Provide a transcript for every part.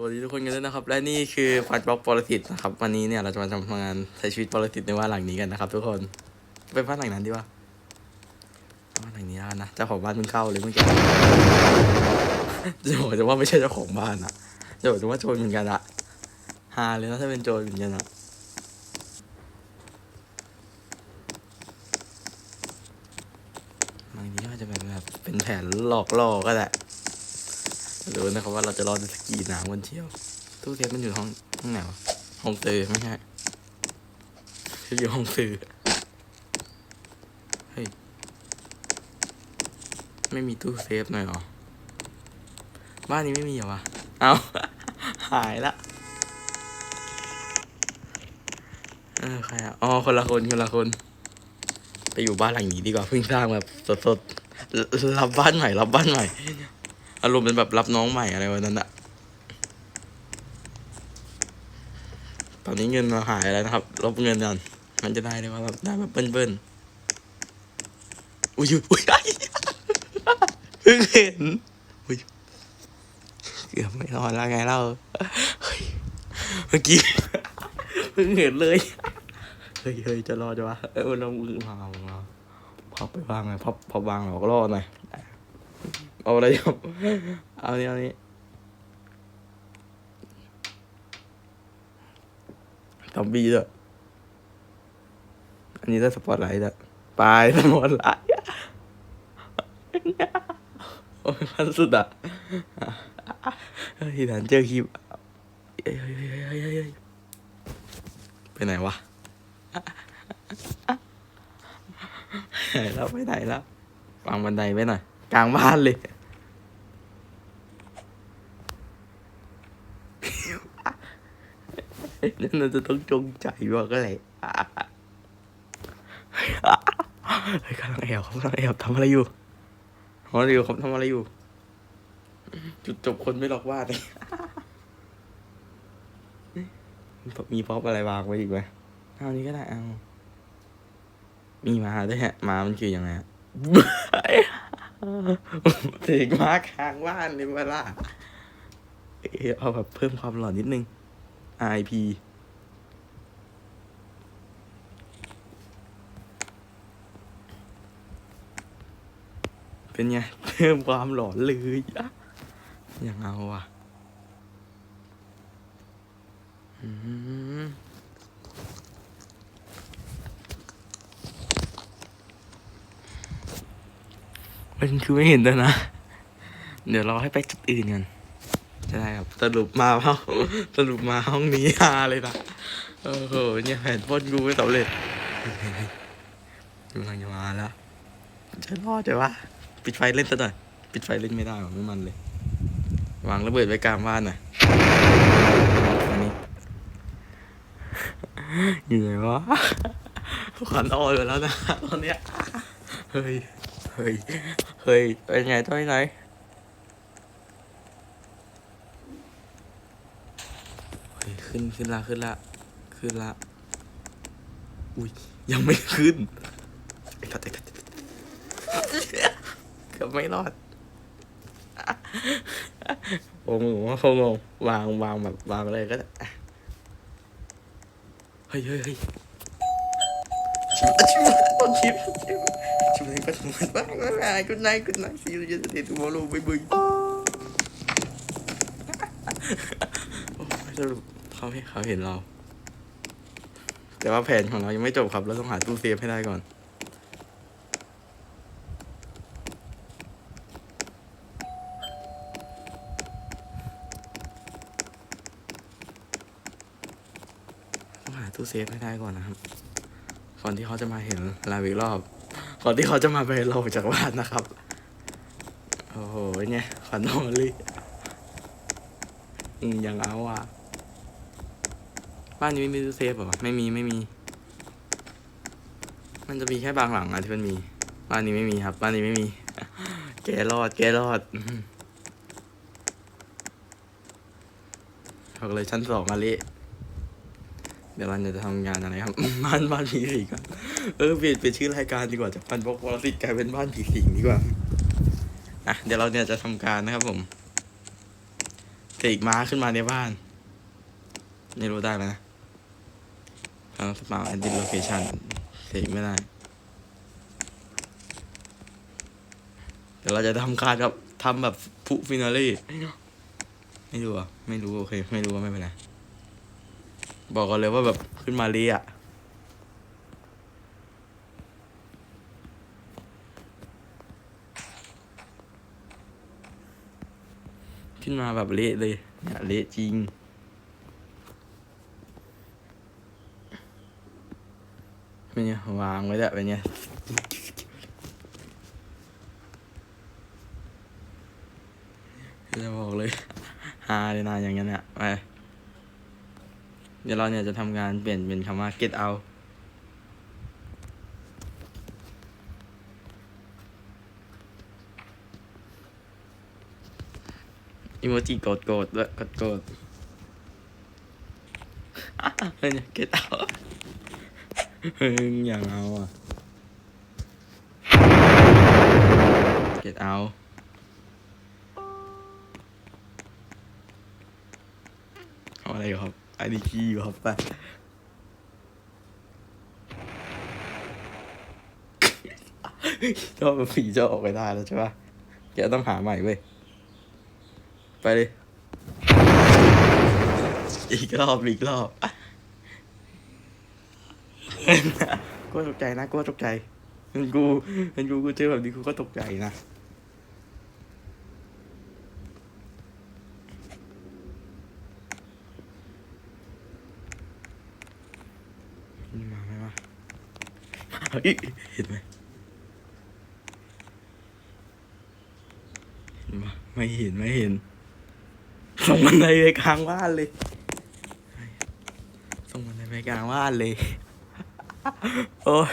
สวัสดีทุกคนกันด้วยนะครับ และนี่คือฟันบล็อกปรสิตนะครับ วันนี้เนี่ยเราจะมาทำงานใช้ชีวิตปรสิตในบ้านหลังนี้กันนะครับทุกคนไปบ้านหลังนั้นดีวะบ้านหลังนี้แล้วนะเจ้าของบ้านเพิ่งเข้าเลยเมื่อกี้จะบอกจะว่าไม่ใช่เจ้าของบ้านอะจะบอกจะว่าโจรเหมือนกันอะฮาเลยนะถ้าเป็นโจรเหมือนกันอะบางทีก็อาจจะแบบแบบเป็นแผนหลอกล่อก็แหละ รู้นะครับว่าเราจะรอดสกีหนาววันเที่ยว ตู้เซฟมันอยู่ห้องห้องไหนวะห้องเตอไม่ใช่อยู่ห้องซื้อเฮ้ย ไม่มีตู้เซฟหน่อยหรอ บ้านนี้ไม่มีเหรอวะ เอาหายละ เออใครอะ อ๋อ คนละคน คนละคน ไปอยู่บ้านหลังนี้ดีกว่า เพิ่งสร้างแบบสดๆ รับบ้านใหม่ รับบ้านใหม่ อารมณ์เป็นแบบรับน้องใหม่อะไรวันนั้นอะตอนนี้เงินเราหายแล้วนะครับ ลบเงินก่อนมันจะได้เลยว่าแบบได้แบบเบิ้ลๆอุ้ยอุ้ยไอ้เพิ่งเห็นอุ้ยเกือบไม่รอดแล้วไงเล่าเมื่อกี้เพิ่งเห็นเลยเฮ้ยเฮ้ยจะรอดจะวะเออลองมือมาเอามาพับไปวางหน่อยพับพับวางหรอกรอดหน่อย เอาอะไรครับเอานี้เอานี้ซอมบี้ด้วยอันนี้ได้สปอตไลท์ด้วยปสปอตไลท์โอ้ยพันสุดอะเฮ้ยฐานเจอคลิปไปไหนวะไปไหนแล้วไปไหนแล้ววางบันไดไว้หน่อยกลางบ้านเลย นั่นเราจะต้องจงใจว่าก็เลยเฮ้ยกำลังแอบเขากำลังแอบทำอะไรอยู่ทำอะไรอยู่เขาทำอะไรอยู่ จุดจบคนไม่หลอกว่าเลยมีพ็อปอะไรวางไว้อีกไหมเอานี้ก็ได้เอา มีมาด้วยฮะมามันคือยังไงอะถึงมาค้างบ้านเลยเวลาเอ้ยเอาแบบเพิ่มความหลอนนิดนึง IP เป็นไง เพิ่มความหลอนเลยอะยังเอาว่ะมันคือไม่เห็นแล้วนะ เดี๋ยวเราให้ไปจุดอื่นกัน จะได้ครับสรุปมาเปล่าสรุปมาห้องนี้ฮาเลยนะโอ้โหเนี่ยแผนพ่นกูไม่สำเร็จกำลังจะมาแล้วจะรอดจะวะปิดไฟเล่นซะหน่อยปิดไฟเล่นไม่ได้หรอไม่มันเลยวางระเบิดไว้กลางบ้านหน่อยอันนี้อยู่ไหนวะขวัญอ่อนไปแล้วนะตอนเนี้ยเฮ้ยเฮ้ยเฮ้ยเป็นไงตัวไหน เฮ้ย ขึ้นขึ้นละขึ้นละขึ้นละอุ้ยยังไม่ขึ้นไอ้ทัดไอ้ทัดเกือบไม่รอดโอ้โหเขางงวางวางแบบวางเลยก็ได้เฮ้ยเฮ้ยเฮ้ยชิมชิมต้นชิมชิมชิมเลยก็ทำมันบ้างไม่เป็นไรกุนไนกุนไนซีรีส์จะเด็ดตัวโลไปบึ้ยโอ้ยสรุป เขาให้เขาเห็นเรา แต่ว่าแผนของเรายังไม่จบครับ เราต้องหาตู้เซฟให้ได้ก่อนต้องหาตู้เซฟให้ได้ก่อนนะครับ ก่อนที่เขาจะมาเห็นเราอีกรอบ ก่อนที่เขาจะมาไปเราออกจากบ้านนะครับ โอ้โหเนี่ยขวันอนลยอืมยังเอาอะ บ้านนี้ไม่มีตู้เซฟเหรอ ไม่มีไม่มี มันจะมีแค่บางหลังอะที่มันมี บ้านนี้ไม่มีครับ บ้านนี้ไม่มี แกรอด แกรอดอื้อหือบอกเลยชั้นสองมาละเดี๋ยวเราจะทำงานอะไรครับ บ้านบ้านผีสิงเออเปลี่ยนเป็นชื่อรายการดีกว่าจากพันบกวรสิทธิ์กลายเป็นบ้านผีสิงดีกว่าอะเดี๋ยวเราเนี่ยจะทำการนะครับผมเสกม้าขึ้นมาในบ้าน ไม่รู้ได้ไหมนะ ทางสปาแอนดิโลเคชันเสกไม่ได้ เดี๋ยวเราจะทำการแบบทำแบบพุฟินาลี่ไม่รู้อะ ไม่รู้ โอเค ไม่รู้ก็ไม่เป็นไรบอกกันเลยว่าแบบขึ้นมาเรีอะขึ้นมาแบบเละเลยเนี่ยเละจริง เป็นไงวางไว้แล้วเป็นไงจะบอกเลยฮาเลยนะอย่างนั้นเนี่ยไปเดี๋ยวเราเนี่ยจะทำการเปลี่ยนเป็นคำว่า get out อีโมจิโกรธโกรธด้วยกดโกรธเป็นไง get out เฮ้ยอย่างเอาอะ get out เอาอะไรอยู่ครับไอดีคีย์อยู่ครับไปถ้ามันผีจะออกไปได้แล้วใช่ปะแกต้องหาใหม่เว้ย ไปเลย อีกรอบ อีกรอบ กูตกใจนะกูตกใจเป็นกูเป็นกูกูเจอแบบนี้กูก็ตกใจนะมาไหมวะเฮ้ยเห็นไหมไม่เห็นไม่เห็นส่งมันในไปกลางบ้านเลยส่งมันในไปกลางบ้านเลย โอ้ย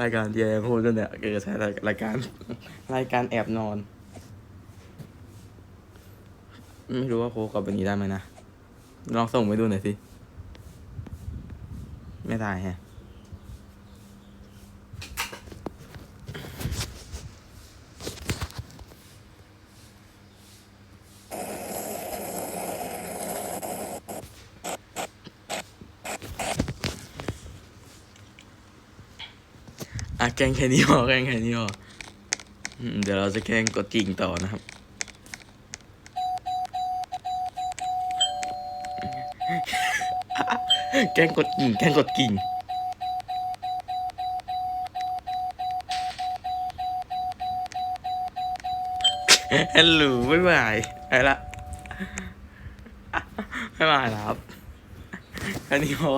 รายการที่แยพูดกันเนี่ยเกิดใช้รายการ รายการแอบนอน ไม่รู้ว่าโคกับแบบนี้ได้ไหมนะ ลองส่งไปดูหน่อยสิ ไม่ได้แฮะ อะแกงแค่นี้พอแกงแค่นี้พอเดี๋ยวเราจะแกงกดกิ่งต่อนะครับ แกงกดกิ่งแกงกดกิ่งฮัลโหลบ๊ายบายไปละบ๊ายบายแล้วครับแค่นี้พอ